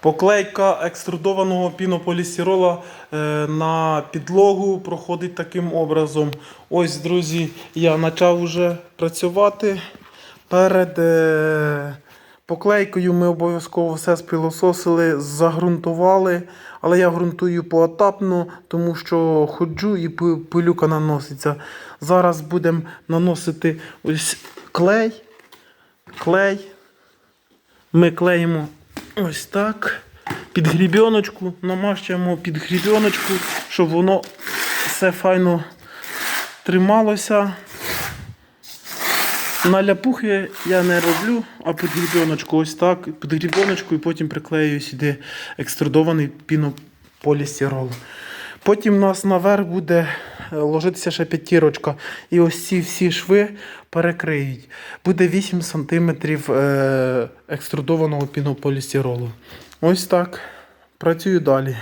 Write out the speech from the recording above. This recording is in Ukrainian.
Поклейка екструдованого пінополістирола е, на підлогу проходить таким образом. Ось, друзі, я почав вже працювати. Перед е, поклейкою ми обов'язково все спилососили, загрунтували. Але я ґрунтую поетапно, тому що ходжу і пилюка наноситься. Зараз будемо наносити ось клей. Клей. Ми клеїмо ось так. Під грібіночку, намащуємо під грібіночку, щоб воно все файно трималося. На ляпухи я не роблю, а під грібіночку ось так, під грібіночку і потім приклею сюди екструдований пінополістирол. Потім у нас наверх буде е, ложитися ще п'ятірочка. І ось ці всі шви перекриють. Буде 8 см е, екструдованого пінополістиролу. Ось так. Працюю далі.